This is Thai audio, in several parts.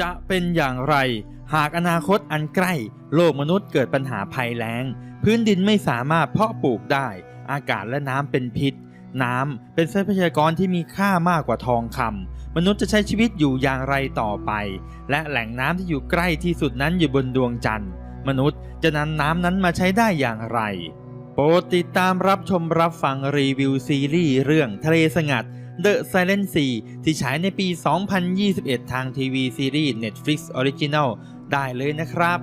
จะเป็นอย่างไร หากอนาคตอันใกล้ โลกมนุษย์เกิดปัญหาภัยแล้ง พื้นดินไม่สามารถเพาะปลูกได้ อากาศและน้ำเป็นพิษ น้ำเป็นทรัพยากรที่มีค่ามากกว่าทองคำมนุษย์จะใช้ชีวิตอยู่อย่างไรต่อไป และแหล่งน้ำที่อยู่ใกล้ที่สุดนั้นอยู่บนดวงจันทร์มนุษย์จะนำน้ำนั้นมาใช้ได้อย่างไร โปรดติดตามรับชมรับฟังรีวิวซีรีส์เรื่องทะเลสงัด The Silent Sea ที่ฉายในปี 2021 ทางทีวีซีรีส์ Netflix Original ได้เลยนะครับ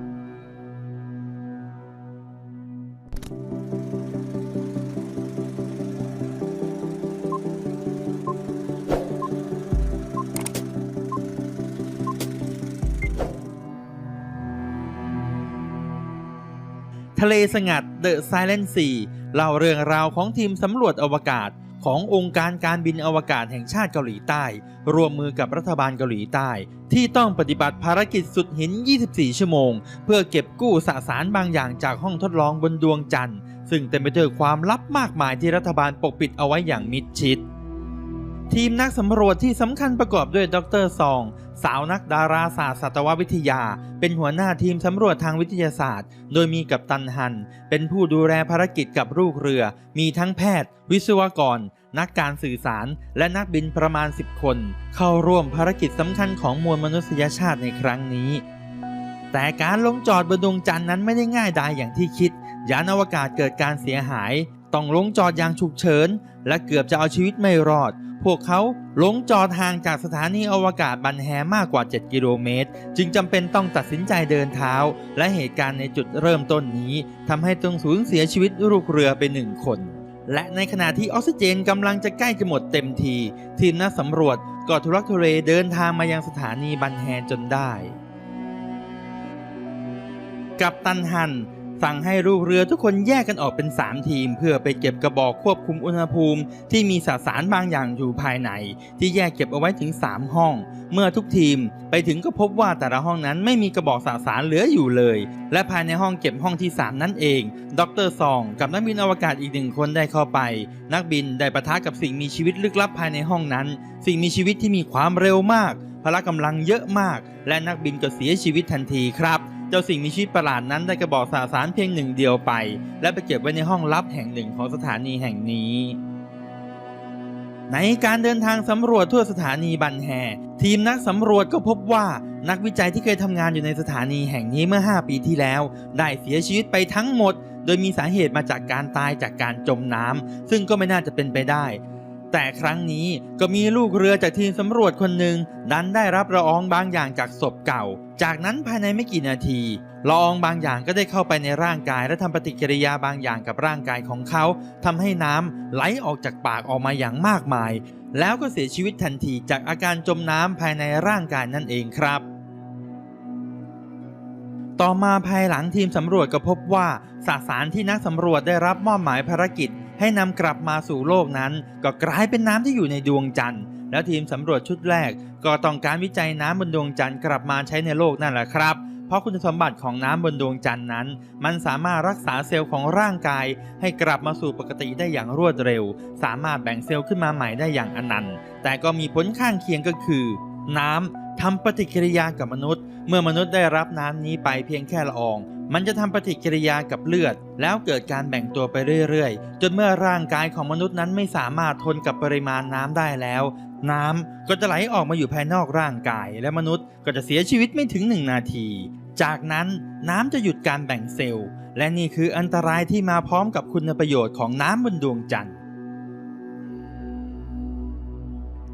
ทะเลสงัด The Silent Sea เล่าเรื่องราวของทีมสำรวจอวกาศ ขององค์การการบินอวกาศแห่งชาติเกาหลีใต้ ร่วมมือกับรัฐบาลเกาหลีใต้ ที่ต้องปฏิบัติภารกิจสุดหิน 24 ชั่วโมง เพื่อเก็บกู้สสารบางอย่างจากห้องทดลองบนดวงจันทร์ ซึ่งเต็มไปด้วยความลับมากมายที่รัฐบาลปกปิดเอาไว้อย่างมิดชิด ทีมนักสำรวจที่สำคัญประกอบด้วยดรซอง สาวนักดาราศาสตร์สัตววิทยา เป็นหัวหน้าทีมสำรวจทางวิทยาศาสตร์ โดยมีกัปตันฮัน เป็นผู้ดูแลภารกิจกับลูกเรือ มีทั้งแพทย์ วิศวกร นักการสื่อสาร และนักบินประมาณ 10 คน เข้าร่วมภารกิจสำคัญของมวลมนุษยชาติในครั้งนี้ แต่การลงจอดบนดวงจันทร์นั้นไม่ได้ง่ายดายอย่างที่คิด ยานอวกาศเกิดการเสียหายต้องลงจอดอย่างฉุกเฉิน และเกือบจะเอาชีวิตไม่รอด พวกเขาลงจอดห่างจากสถานีอวกาศบันแฮมากกว่า 7 กิโลเมตร จึงจำเป็นต้องตัดสินใจเดินเท้า และเหตุการณ์ในจุดเริ่มต้นนี้ทำให้ต้องสูญเสียชีวิตลูกเรือไปหนึ่งคน และในขณะที่ออกซิเจนกำลังจะใกล้จะหมดเต็มที ทีมนักสำรวจก็ทุรักทุเลเดินทางมายังสถานีบันแฮจนได้ กับตันฮัน สั่งให้ลูกเรือทุกคนแยกกันออกเป็น 3 ทีม เพื่อไปเก็บกระบอกควบคุมอุณหภูมิ ที่มีสสารบางอย่างอยู่ภายใน ที่แยกเก็บเอาไว้ถึง 3 ห้อง เมื่อทุกทีมไปถึงก็พบว่าแต่ละห้องนั้นไม่มีกระบอกสสารเหลืออยู่เลย และภายในห้องเก็บห้องที่ 3 นั่นเอง ดรซองกับนักบินอวกาศอีกหนึ่งคนได้เข้าไป นักบินได้ปะทะกับสิ่งมีชีวิตลึกลับภายในห้องนั้น สิ่งมีชีวิตที่มีความเร็วมาก พละกำลังเยอะมาก และนักบินก็เสียชีวิตทันทีครับ จ้าสิ่งมีชีวิตประหลาดนั้นได้กระบอกสสารเพียงหนึ่งเดียวไป และไปเก็บไว้ในห้องลับแห่งหนึ่งของสถานีแห่งนี้ ในการเดินทางสำรวจทั่วสถานีบันแฮทีมนักสำรวจก็พบว่านักวิจัยที่เคยทำงานอยู่ในสถานีแห่งนี้เมื่อ 5 ปีที่แล้ว ได้เสียชีวิตไปทั้งหมด โดยมีสาเหตุมาจากการตายจากการจมน้ำซึ่งก็ไม่น่าจะเป็นไปได้ แต่ครั้งนี้ก็มีลูกเรือจากทีมสำรวจคนหนึ่งดันได้รับละอองบางอย่างจากศพเก่า จากนั้นภายในไม่กี่นาทีละอองบางอย่างก็ได้เข้าไปในร่างกาย และทำปฏิกิริยาบางอย่างกับร่างกายของเขาทำให้น้ำไหลออกจากปากออกมาอย่างมากมาย แล้วก็เสียชีวิตทันทีจากอาการจมน้ำภายในร่างกายนั่นเองครับต่อมาภายหลังทีมสำรวจก็พบว่าสสารที่นักสำรวจได้รับมอบหมายภารกิจ ให้นำกลับมาสู่โลกนั้น ก็กลายเป็นน้ำที่อยู่ในดวงจันทร์ แล้วทีมสำรวจชุดแรก ก็ต้องการวิจัยน้ำบนดวงจันทร์กลับมาใช้ในโลกนั่นแหละครับเพราะคุณสมบัติของน้ำบนดวงจันทร์นั้น มันสามารถรักษาเซลล์ของร่างกาย ให้กลับมาสู่ปกติได้อย่างรวดเร็ว สามารถแบ่งเซลล์ขึ้นมาใหม่ได้อย่างอนันต์ แต่ก็มีผลข้างเคียงก็คือ น้ำทำปฏิกิริยากับมนุษย์ เมื่อมนุษย์ได้รับน้ำนี้ไปเพียงแค่ละออง มันจะทำปฏิกิริยากับเลือด แล้วเกิดการแบ่งตัวไปเรื่อยๆ จนเมื่อร่างกายของมนุษย์นั้นไม่สามารถทนกับปริมาณน้ำได้แล้ว น้ำก็จะไหลออกมาอยู่ภายนอกร่างกาย และมนุษย์ก็จะเสียชีวิตไม่ถึง 1 นาที จากนั้นน้ำจะหยุดการแบ่งเซลล์ และนี่คืออันตรายที่มาพร้อมกับคุณประโยชน์ของน้ำบนดวงจันทร์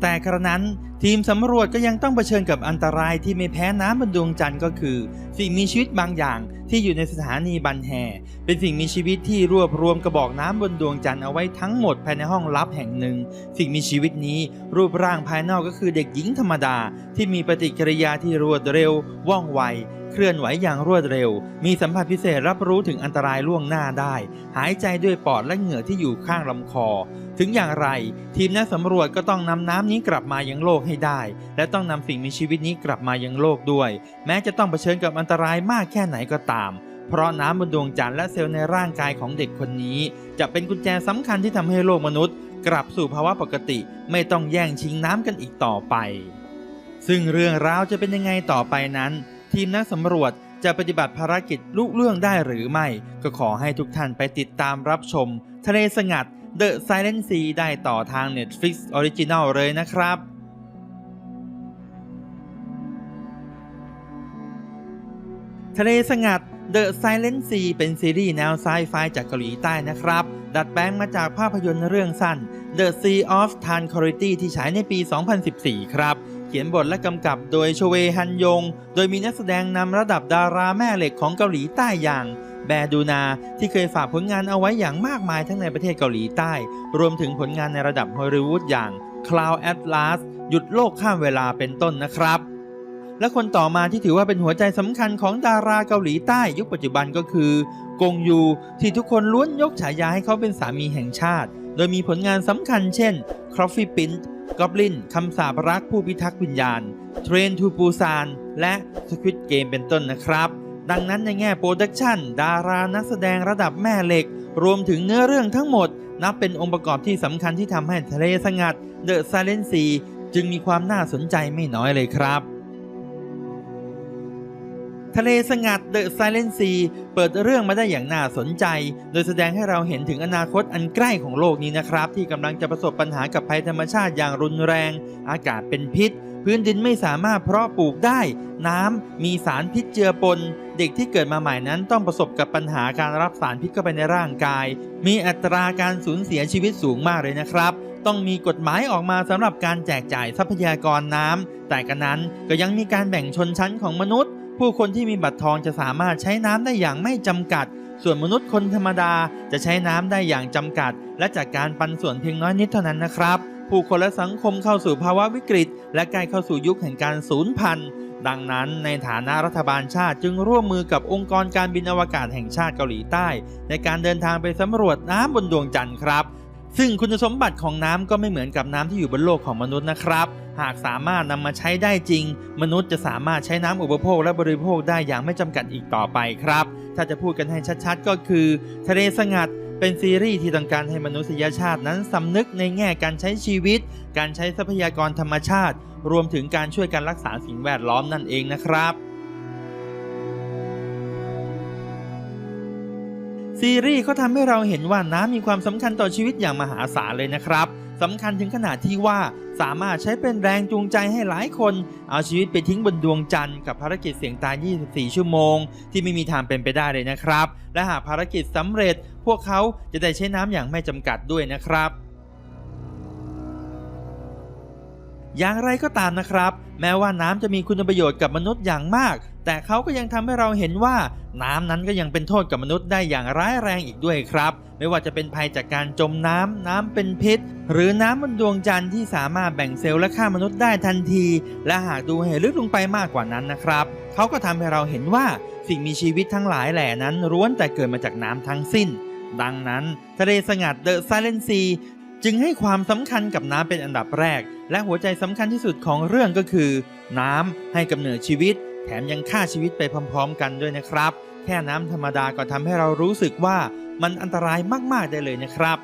แต่กระนั้นทีมสำรวจก็ยังต้องเผชิญกับอันตรายที่ไม่แพ้น้ำบนดวงจันทร์ก็คือ สิ่งมีชีวิตบางอย่างที่อยู่ในสถานีบันแฮเป็นสิ่งมีชีวิตที่รวบรวมกระบอกน้ำบนดวงจันทร์เอาไว้ทั้งหมดภายในห้องลับแห่งหนึ่ง สิ่งมีชีวิตนี้รูปร่างภายนอกก็คือเด็กหญิงธรรมดา ที่มีปฏิกิริยาที่รวดเร็ว ว่องไวเคลื่อนไหวอย่างรวดเร็ว มีสัมผัสพิเศษรับรู้ถึงอันตรายล่วงหน้าได้ หายใจด้วยปอดและเหงื่อที่อยู่ข้างลำคอ ถึงอย่างไร ทีมนักสำรวจก็ต้องนำน้ำนี้กลับมายังโลกให้ได้ และต้องนำสิ่งมีชีวิตนี้กลับมายังโลกด้วย แม้จะต้องเผชิญกับอันตรายมากแค่ไหนก็ตาม เพราะน้ำบนดวงจันทร์และเซลล์ในร่างกายของเด็กคนนี้ จะเป็นกุญแจสำคัญที่ทำให้โลกมนุษย์ กลับสู่ภาวะปกติ ไม่ต้องแย่งชิงน้ำกันอีกต่อไป ซึ่งเรื่องราวจะเป็นยังไงต่อไปนั้น ทีมนักสำรวจจะปฏิบัติภารกิจลุเรื่องได้หรือไม่ ก็ขอให้ทุกท่านไปติดตามรับชม ทะเลสงัด The Silent Sea ได้ต่อทาง Netflix Original เลยนะครับทะเลสงัด The Silent Sea เป็นซีรีส์แนวไซไฟจากเกาหลีใต้นะครับ ดัดแปลงมาจากภาพยนตร์เรื่องสั้น The Sea of Tranquility ที่ฉายในปี 2014 ครับ เขียนบทและกำกับโดยโชเวฮันยง โดยมีนักแสดงนำระดับดาราแม่เหล็กของเกาหลีใต้อย่าง แบดูนาที่เคยฝากผลงานเอาไว้อย่างมากมายทั้งในประเทศเกาหลีใต้ รวมถึงผลงานในระดับฮอลลีวูดอย่าง Cloud Atlas หยุดโลกข้ามเวลาเป็นต้นนะครับ และคนต่อมาที่ถือว่าเป็นหัวใจสำคัญของดาราเกาหลีใต้ยุคปัจจุบันก็คือกงยูที่ทุกคนล้วนยกฉายาให้เขาเป็นสามีแห่งชาติ โดยมีผลงานสำคัญเช่น Coffee Prince Goblin คำสาปรักผู้พิทักษ์วิญญาณ Train to Busan และ Squid Game เป็นต้นนะครับ ดังนั้นในแง่โปรดักชันดารานักแสดงระดับแม่เหล็ก รวมถึงเนื้อเรื่องทั้งหมด นับเป็นองค์ประกอบที่สำคัญที่ทำให้ทะเลสงัด The Silent Sea จึงมีความน่าสนใจไม่น้อยเลยครับ ทะเลสงัด The Silent Sea เปิดเรื่องมาได้อย่างน่าสนใจ โดยแสดงให้เราเห็นถึงอนาคตอันใกล้ของโลกนี้นะครับ ที่กำลังจะประสบปัญหากับภัยธรรมชาติอย่างรุนแรง อากาศเป็นพิษ พื้นดินไม่สามารถเพาะปลูกได้ น้ำมีสารพิษเจือปน เด็กที่เกิดมาใหม่นั้นต้องประสบกับปัญหาการรับสารพิษเข้าไปในร่างกาย มีอัตราการสูญเสียชีวิตสูงมากเลยนะครับ ต้องมีกฎหมายออกมาสำหรับการแจกจ่ายทรัพยากรน้ำแต่กันนั้นก็ยังมีการแบ่งชนชั้นของมนุษย์ ผู้คนที่มีบัตรทองจะสามารถใช้น้ำได้อย่างไม่จำกัด ส่วนมนุษย์คนธรรมดาจะใช้น้ำได้อย่างจำกัด และจากการปันส่วนเพียงน้อยนิดเท่านั้นนะครับ ผู้คนและสังคมเข้าสู่ภาวะวิกฤต และใกล้เข้าสู่ยุคแห่งการสูญพันธุ์ดังนั้นในฐานะรัฐบาลชาติจึงร่วมมือกับองค์กรการบินอวกาศแห่งชาติเกาหลีใต้ ในการเดินทางไปสำรวจน้ำบนดวงจันทร์ครับซึ่งคุณสมบัติของน้ำก็ไม่เหมือนกับน้ำที่อยู่บนโลกของมนุษย์นะครับ หากสามารถนำมาใช้ได้จริง มนุษย์จะสามารถใช้น้ำอุปโภคและบริโภคได้อย่างไม่จำกัดอีกต่อไปครับ ถ้าจะพูดกันให้ชัดๆ ก็คือ ทะเลสงัด เป็นซีรีส์ที่ต้องการให้มนุษยชาตินั้นสำนึกในแง่การใช้ชีวิต การใช้ทรัพยากรธรรมชาติ รวมถึงการช่วยกันรักษาสิ่งแวดล้อมนั่นเองนะครับซีรีส์เขาทำให้เราเห็นว่าน้ำมีความสำคัญต่อชีวิตอย่างมหาศาลเลยนะครับสำคัญถึงขนาดที่ว่าสามารถใช้เป็นแรงจูงใจให้หลายคน เอาชีวิตไปทิ้งบนดวงจันทร์กับภารกิจเสียงตาย 24 ชั่วโมง ที่ไม่มีทางเป็นไปได้เลยนะครับ และหากภารกิจสำเร็จ พวกเขาจะได้ใช้น้ำอย่างไม่จำกัดด้วยนะครับ อย่างไรก็ตามนะครับ แม้ว่าน้ำจะมีคุณประโยชน์กับมนุษย์อย่างมาก แต่เขาก็ยังทำให้เราเห็นว่า น้ำนั้นก็ยังเป็นโทษกับมนุษย์ได้อย่างร้ายแรงอีกด้วยครับ ไม่ว่าจะเป็นภัยจากการจมน้ำน้ำเป็นพิษ หรือน้ำบนดวงจันทร์ที่สามารถแบ่งเซลล์และฆ่ามนุษย์ได้ทันที และหากดูให้ลึกลงไปมากกว่านั้นนะครับเขาก็ทำให้เราเห็นว่าสิ่งมีชีวิตทั้งหลายแหล่นั้นล้วนแต่เกิดมาจากน้ำทั้งสิ้น ดังนั้น ทะเลสงัด The Silent Sea จึงให้ความสำคัญกับน้ำเป็นอันดับแรก และหัวใจสำคัญที่สุดของเรื่องก็คือ น้ำให้กำเนิดชีวิต แถมยังฆ่าชีวิตไปพร้อม ๆ กันด้วยนะครับ แค่น้ำธรรมดาก็ทำให้เรารู้สึกว่ามันอันตรายมากๆได้เลยนะครับ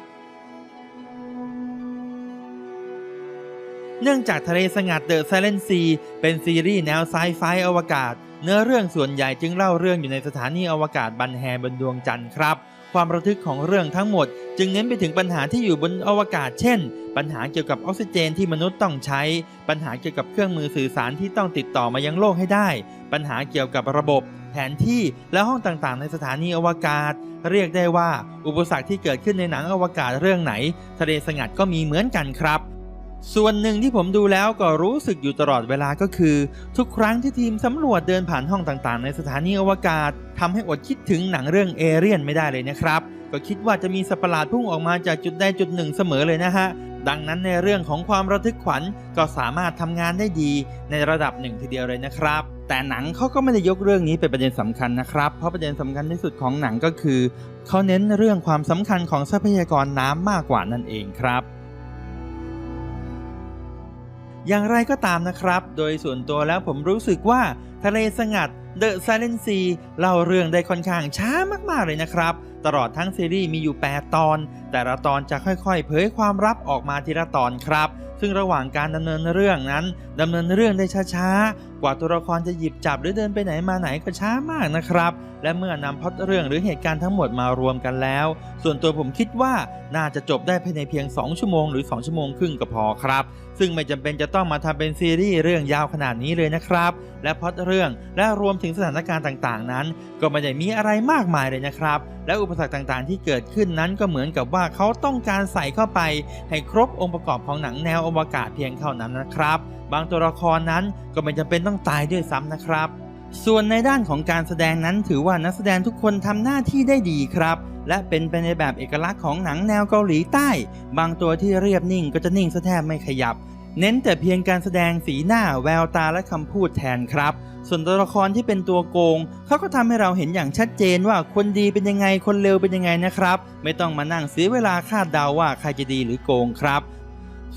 เนื่องจากทะเลสงัด The Silent Sea เป็นซีรีส์แนวไซไฟอวกาศ เนื้อเรื่องส่วนใหญ่จึงเล่าเรื่องอยู่ในสถานีอวกาศบันแฮบนดวงจันทร์ครับ ความระทึกของเรื่องทั้งหมด จึงเน้นไปถึงปัญหาที่อยู่บนอวกาศ เช่น ปัญหาเกี่ยวกับออกซิเจนที่มนุษย์ต้องใช้ ปัญหาเกี่ยวกับเครื่องมือสื่อสารที่ต้องติดต่อมายังโลกให้ได้ ปัญหาเกี่ยวกับระบบ แผนที่และห้องต่างๆ ในสถานีอวกาศ เรียกได้ว่า อุปสรรคที่เกิดขึ้นในหนังอวกาศเรื่องไหน ทะเลสงัดก็มีเหมือนกันครับ ส่วนหนึ่งที่ผมดูแล้วก็รู้สึกอยู่ตลอดเวลาก็คือ ทุกครั้งที่ทีมสำรวจเดินผ่านห้องต่างๆ ในสถานีอวกาศทำให้อดคิดถึงหนังเรื่องเอเรียนไม่ได้เลยนะครับ ก็คิดว่าจะมีสัตว์ประหลาดพุ่งออกมาจากจุดใดจุดหนึ่งเสมอเลยนะฮะ ดังนั้นในเรื่องของความระทึกขวัญก็สามารถทำงานได้ดีในระดับหนึ่งทีเดียวเลยนะครับแต่หนังเขาก็ไม่ได้ยกเรื่องนี้เป็นประเด็นสำคัญนะครับ เพราะประเด็นสำคัญที่สุดของหนังก็คือ เขาเน้นเรื่องความสำคัญของทรัพยากรน้ำมากกว่านั่นเองครับ อย่างไรก็ตามนะครับ โดยส่วนตัวแล้วผมรู้สึกว่าทะเลสงัดเดอะซิเลนซีเล่าเรื่องได้ค่อนข้างช้ามากๆเลยนะครับ ตลอดทั้งซีรีส์มีอยู่ 8 ตอน แต่ละตอนจะค่อยๆ เผยความลับออกมาทีละตอนครับ ซึ่งระหว่างการดำเนินเรื่องนั้นดำเนินเรื่องได้ช้าๆ กว่าตัวละครจะหยิบจับหรือเดินไปไหนมาไหนก็ช้ามากนะครับ และเมื่อนำพล็อตเรื่องหรือเหตุการณ์ทั้งหมดมารวมกันแล้ว ส่วนตัวผมคิดว่าน่าจะจบได้ภายในเพียง 2 ชั่วโมงหรือ 2 ชั่วโมงครึ่งก็พอครับ ซึ่งไม่จำเป็นจะต้องมาทำเป็นซีรีส์เรื่องยาวขนาดนี้เลยนะครับ และพล็อตเรื่องและรวมถึงสถานการณ์ต่างๆ นั้น ก็ไม่ได้มีอะไรมากมายเลยนะครับ และอุปสรรคต่างๆ ที่เกิดขึ้นนั้นก็เหมือนกับว่าเขาต้องการใส่เข้าไป ให้ครบองค์ประกอบของหนังแนวอวกาศเพียงเท่านั้นนะครับ บางตัวละครนั้นก็ไม่จำเป็นต้องตายด้วยซ้ำนะครับ ส่วนในด้านของการแสดงนั้นถือว่านักแสดงทุกคนทำหน้าที่ได้ดีครับ และเป็นไปในแบบเอกลักษณ์ของหนังแนวเกาหลีใต้ บางตัวที่เรียบนิ่งก็จะนิ่งซะแทบไม่ขยับ เน้นแต่เพียงการแสดงสีหน้าแววตาและคำพูดแทนครับส่วนตัวละครที่เป็นตัวโกง เขาก็ทำให้เราเห็นอย่างชัดเจนว่าคนดีเป็นยังไงคนเลวเป็นยังไงนะครับ ไม่ต้องมานั่งเสียเวลาคาดเดาว่าใครจะดีหรือโกงครับ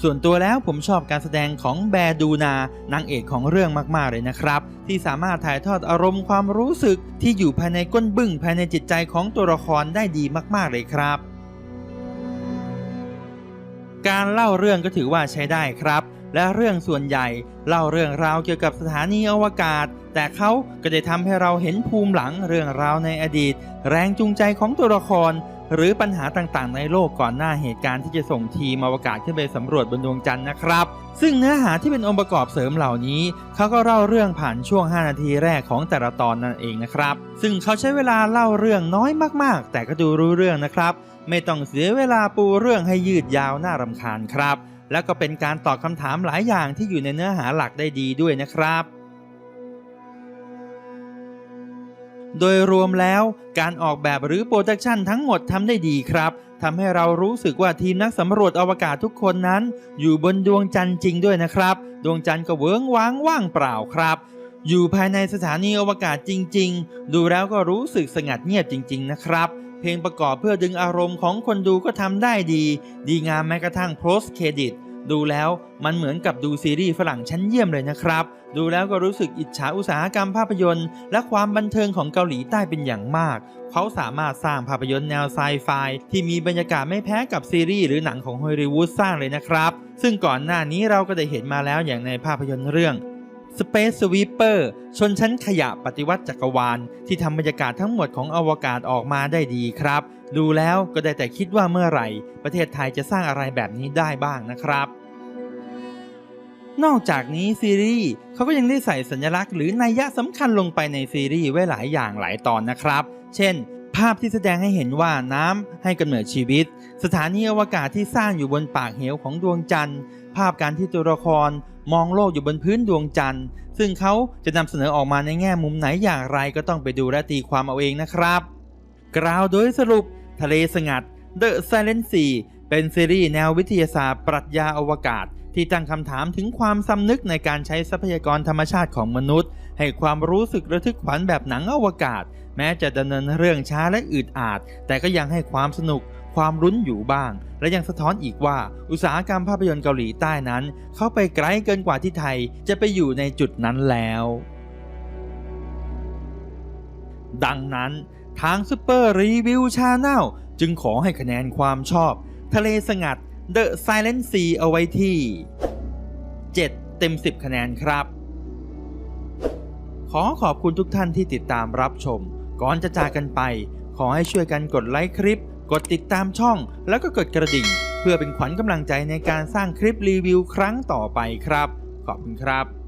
ส่วนตัวแล้วผมชอบการแสดงของแบรดูนานางเอกของเรื่องมาก ๆ เลยนะครับ ที่สามารถถ่ายทอดอารมณ์ความรู้สึกที่อยู่ภายในก้นบึ้งภายในจิตใจของตัวละครได้ดีมาก ๆ เลยครับ การเล่าเรื่องก็ถือว่าใช้ได้ครับและเรื่องส่วนใหญ่เล่าเรื่องราวเกี่ยวกับสถานีอวกาศ แต่เขาก็ได้ทำให้เราเห็นภูมิหลังเรื่องราวในอดีต แรงจูงใจของตัวละคร หรือปัญหาต่างๆ ในโลกก่อนหน้าเหตุการณ์ที่จะส่งทีมอวกาศขึ้นไปสำรวจบนดวงจันทร์นะครับ ซึ่งเนื้อหาที่เป็นองค์ประกอบเสริมเหล่านี้เขาก็เล่าเรื่องผ่านช่วง 5 นาทีแรกของแต่ละตอนนั่นเองนะครับ ซึ่งเขาใช้เวลาเล่าเรื่องน้อยมากๆ แต่ก็ดูรู้เรื่องนะครับ ไม่ต้องเสียเวลาปูเรื่องให้ยืดยาวน่ารำคาญครับ และก็เป็นการตอบคำถามหลายอย่างที่อยู่ในเนื้อหาหลักได้ดีด้วยนะครับ โดยรวมแล้วการออกแบบหรือโปรดักชันทั้งหมดทำได้ดีครับทำให้เรารู้สึกว่าทีมนักสำรวจอวกาศทุกคนนั้น อยู่บนดวงจันทร์จริงด้วยนะครับ ดวงจันทร์ก็เวิ้งว้างว่างเปล่าครับ อยู่ภายในสถานีอวกาศจริง ๆ ดูแล้วก็รู้สึกสงัดเงียบจริง ๆ นะครับ เพลงประกอบเพื่อดึงอารมณ์ของคนดูก็ทำได้ดี ดีงามแม้กระทั่งโพสเครดิตดูแล้วมันเหมือนกับดูซีรีส์ฝรั่งชั้นเยี่ยมเลยนะครับ ดูแล้วก็รู้สึกอิจฉาอุตสาหกรรมภาพยนตร์ และความบันเทิงของเกาหลีใต้เป็นอย่างมาก เขาสามารถสร้างภาพยนตร์แนวไซไฟที่มีบรรยากาศไม่แพ้กับซีรีส์หรือหนังของฮอลลีวูดสร้างเลยนะครับ ซึ่งก่อนหน้านี้เราก็ได้เห็นมาแล้วอย่างในภาพยนตร์เรื่อง Space Sweeper ชนชั้นขยะปฏิวัติจักรวาล ที่ทำบรรยากาศทั้งหมดของอวกาศออกมาได้ดีครับ ดูแล้วก็ได้แต่คิดว่าเมื่อไหร่ ประเทศไทยจะสร้างอะไรแบบนี้ได้บ้างนะครับ นอกจากนี้ซีรีส์เขาก็ยังได้ใส่สัญลักษณ์หรือนัยยะสำคัญลงไปในซีรีส์ไว้หลายอย่างหลายตอนนะครับ เช่น ภาพที่แสดงให้เห็นว่าน้ำให้กำเนิดชีวิต สถานีอวกาศที่สร้างอยู่บนปากเหวของดวงจันทร์ ภาพการที่ตัวละครมองโลกอยู่บนพื้นดวงจันทร์ ซึ่งเขาจะนำเสนอออกมาในแง่มุมไหนอย่างไรก็ต้องไปดูและตีความเอาเองนะครับ กล่าวโดยสรุป ทะเลสงัด The Silent Sea เป็นซีรีส์แนววิทยาศาสตร์ปรัชญาอวกาศ ที่ตั้งคำถามถึงความสำนึกในการใช้ทรัพยากรธรรมชาติของมนุษย์ ให้ความรู้สึกระทึกขวัญแบบหนังอวกาศ แม้จะดำเนินเรื่องช้าและอืดอาดแต่ก็ยังให้ความสนุกความรุ้นอยู่บ้าง และยังสะท้อนอีกว่า อุตสาหกรรมภาพยนตร์เกาหลีใต้นั้น เข้าไปไกลเกินกว่าที่ไทยจะไปอยู่ในจุดนั้นแล้ว ดังนั้นทางซูเปอร์รีวิวชาแนลจึงขอให้คะแนนความชอบ ทะเลสงัด The Silent Sea เอาไว้ที่ 7 เต็ม 10 คะแนนครับ ขอขอบคุณทุกท่านที่ติดตามรับชม ก่อนจะจากกันไป ขอให้ช่วยกันกดไลค์คลิป กดติดตามช่อง แล้วก็กดกระดิ่ง เพื่อเป็นขวัญกำลังใจในการสร้างคลิปรีวิวครั้งต่อไปครับ ขอบคุณครับ